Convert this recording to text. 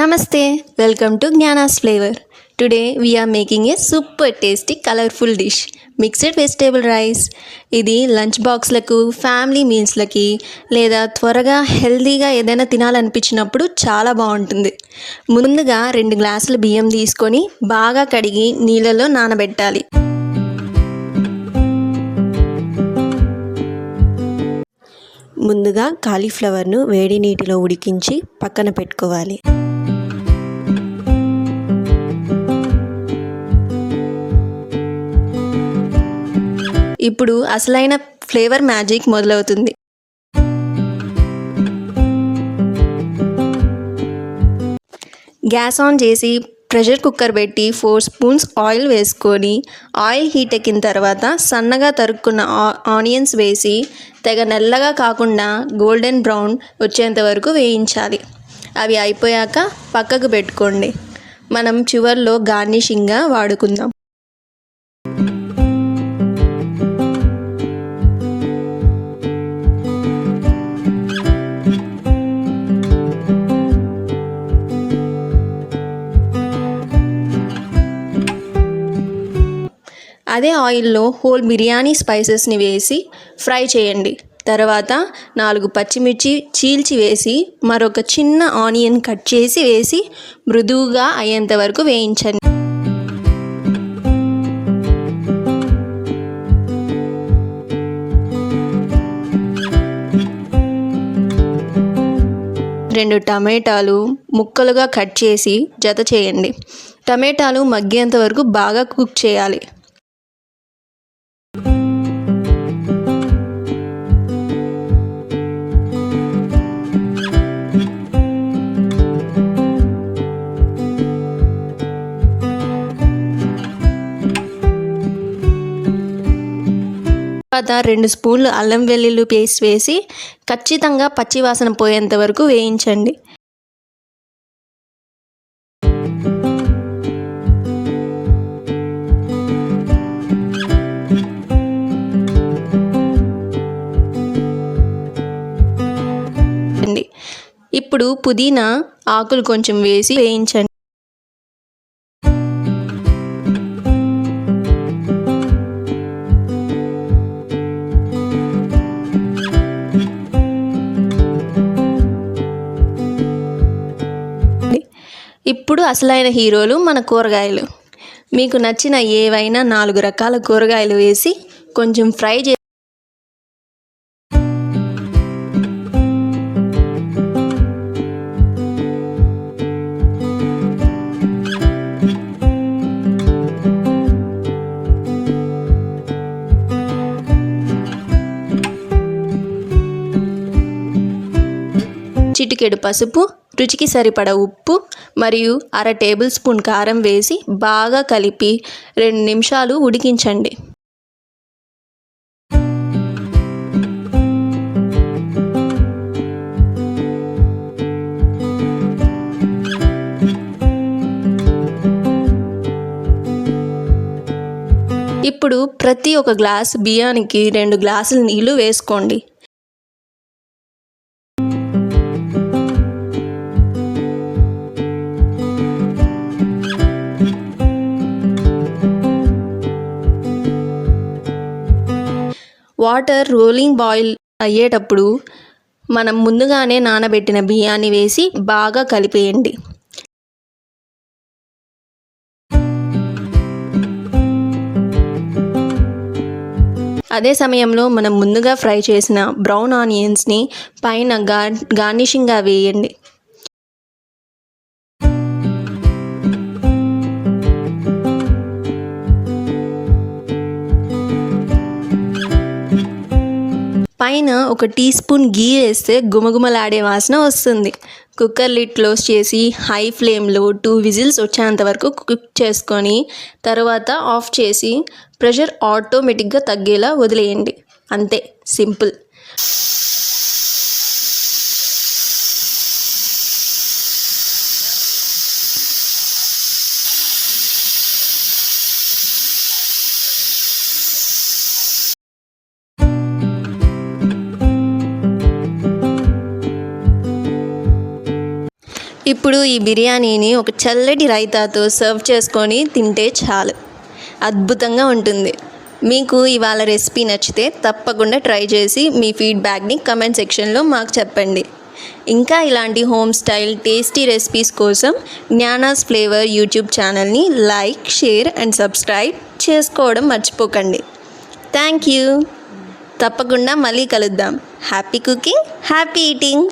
నమస్తే welcome to Gnana's flavour. Today we're making a super tasty colourful dish mixed vegetable rice ఇది lunch బాక్స్లకు family మీల్స్లకి లేదా త్వరగా హెల్తీగా ఏదైనా తినాలనిపించినప్పుడు చాలా బాగుంటుంది. ముందుగా రెండు గ్లాసుల బియ్యం తీసుకొని బాగా కడిగి నీళ్ళలో నానబెట్టాలి. ముందుగా కాలీఫ్లవర్ను వేడి నీటిలో ఉడికించి పక్కన పెట్టుకోవాలి. ఇప్పుడు అసలైన ఫ్లేవర్ మ్యాజిక్ మొదలవుతుంది. గ్యాస్ ఆన్ చేసి ప్రెషర్ కుక్కర్ పెట్టి ఫోర్ స్పూన్స్ ఆయిల్ వేసుకొని ఆయిల్ హీట్ ఎక్కిన తర్వాత సన్నగా తరుక్కున్న ఆనియన్స్ వేసి తెగ నల్లగా కాకుండా గోల్డెన్ బ్రౌన్ వచ్చేంత వరకు వేయించాలి. అవి అయిపోయాక పక్కకు పెట్టుకోండి. మనం చివర్లో గార్నిషింగ్గా వాడుకుందాం. అదే ఆయిల్లో హోల్ బిర్యానీ స్పైసెస్ని వేసి ఫ్రై చేయండి. తర్వాత నాలుగు పచ్చిమిర్చి చీల్చి వేసి మరొక చిన్న ఆనియన్ కట్ చేసి వేసి మృదువుగా అయ్యేంత వరకు వేయించండి. రెండు టమాటాలు ముక్కలుగా కట్ చేసి జత చేయండి. టమాటాలు మగ్గేంత వరకు బాగా కుక్ చేయాలి. తర్వాత రెండు స్పూన్లు అల్లం వెల్లుల్లి పేస్ట్ వేసి ఖచ్చితంగా పచ్చివాసన పోయేంత వరకు వేయించండి. ఇప్పుడు పుదీనా ఆకులు కొంచెం వేసి వేయించండి. ఇప్పుడు అసలైన హీరోలు మన కూరగాయలు. మీకు నచ్చిన ఏవైనా నాలుగు రకాల కూరగాయలు వేసి కొంచెం ఫ్రై చే చిటికెడు పసుపు రుచికి సరిపడ ఉప్పు మరియు అర టేబుల్ స్పూన్ కారం వేసి బాగా కలిపి రెండు నిమిషాలు ఉడికించండి. ఇప్పుడు ప్రతి ఒక గ్లాస్ బియ్యానికి రెండు గ్లాసులు నీళ్ళు వేసుకోండి. వాటర్ రోలింగ్ బాయిల్ అయ్యేటప్పుడు మనం ముందుగానే నానబెట్టిన బియ్యాన్ని వేసి బాగా కలిపేయండి. అదే సమయంలో మనం ముందుగా ఫ్రై చేసిన బ్రౌన్ ఆనియన్స్ని పైన గార్నిషింగ్గా వేయండి. పైన ఒక టీ స్పూన్ గీ వేస్తే గుమగుమలాడే వాసన వస్తుంది. కుక్కర్ లిడ్ క్లోజ్ చేసి హై ఫ్లేమ్లో టూ విజిల్స్ వచ్చేంత వరకు కుక్ చేసుకొని తర్వాత ఆఫ్ చేసి ప్రెషర్ ఆటోమేటిక్గా తగ్గేలా వదిలేయండి. అంతే. సింపుల్. ఇప్పుడు ఈ బిర్యానీని ఒక చల్లటి రైతాతో సర్వ్ చేసుకొని తింటే చాలు. అద్భుతంగా ఉంటుంది. మీకు ఇవాళ రెసిపీ నచ్చితే తప్పకుండా ట్రై చేసి మీ ఫీడ్బ్యాక్ని కమెంట్ సెక్షన్లో మాకు చెప్పండి. ఇంకా ఇలాంటి హోమ్ స్టైల్ టేస్టీ రెసిపీస్ కోసం జ్ఞానాస్ ఫ్లేవర్ యూట్యూబ్ ఛానల్ని లైక్ షేర్ అండ్ సబ్స్క్రైబ్ చేసుకోవడం మర్చిపోకండి. Thank you. తప్పకుండా మళ్ళీ కలుద్దాం. Happy cooking happy eating.